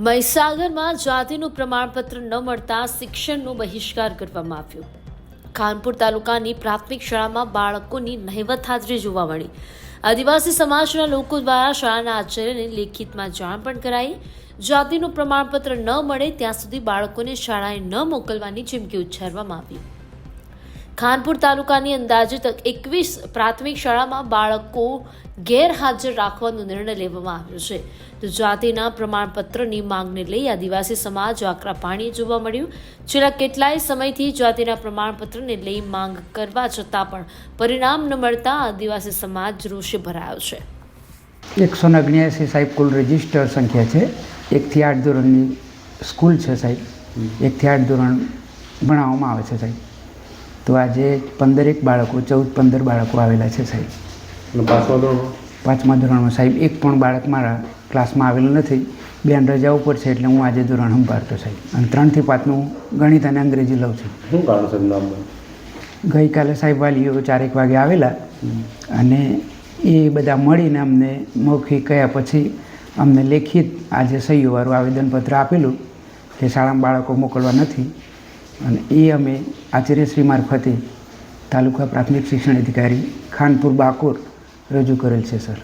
મહીસાગરમાં જાતિનું પ્રમાણપત્ર ન મળતા શિક્ષણનો બહિષ્કાર કરવામાં આવ્યો. ખાનપુર તાલુકાની પ્રાથમિક શાળામાં બાળકોની નહિવત હાજરી જોવા મળી. આદિવાસી સમાજના લોકો દ્વારા શાળાના આચાર્યને લેખિતમાં જાણ પણ કરાઈ. જાતિનું પ્રમાણપત્ર ન મળે ત્યાં સુધી બાળકોને શાળાએ ન મોકલવાની ચીમકી ઉચ્ચારવામાં આવી. ખાનપુર તાલુકાની અંદાજિત એકવીસ પ્રાથમિક શાળામાં બાળકો ગેરહાજર રાખવાનો નિર્ણય લેવામાં આવ્યો છે. તો જાતિના પ્રમાણપત્રની માંગને લઈ આદિવાસી સમાજ આકરા પાણી જોવા મળ્યું. છેલ્લા કેટલાય સમયથી જાતિના પ્રમાણપત્રને લઈ માંગ કરવા છતાં પણ પરિણામ ન મળતા આદિવાસી સમાજ રોષે ભરાયો છે. એકસો ને અગ્યાસી સાહેબ કુલ રજિસ્ટર સંખ્યા છે. એકથી આઠ ધોરણની સ્કૂલ છે સાહેબ. એકથી આઠ ધોરણ ભણાવવામાં આવે છે સાહેબ. તો આજે પંદરેક બાળકો ચૌદ પંદર બાળકો આવેલા છે સાહેબ. પાંચમા ધોરણમાં? સાહેબ એક પણ બાળક મારા ક્લાસમાં આવેલું નથી. બેન રજા ઉપર છે એટલે હું આજે ધોરણ સંભાળતો સાહેબ. અને ત્રણથી પાંચનું ગણિત અને અંગ્રેજી લઉં છું. શું કારણ સાહેબ નામનું? ગઈકાલે સાહેબ વાલીઓ ચારેક વાગે આવેલા. અને એ બધા મળીને અમને મૌખિક કયા પછી અમને લેખિત આજે સહીઓવાળું આવેદનપત્ર આપેલું કે શાળામાં બાળકો મોકલવા નથી. અને એ અમે આચાર્યશ્રી મારફતે તાલુકા પ્રાથમિક શિક્ષણ અધિકારી ખાનપુર બાકોર રજૂ કરેલ છે, સર.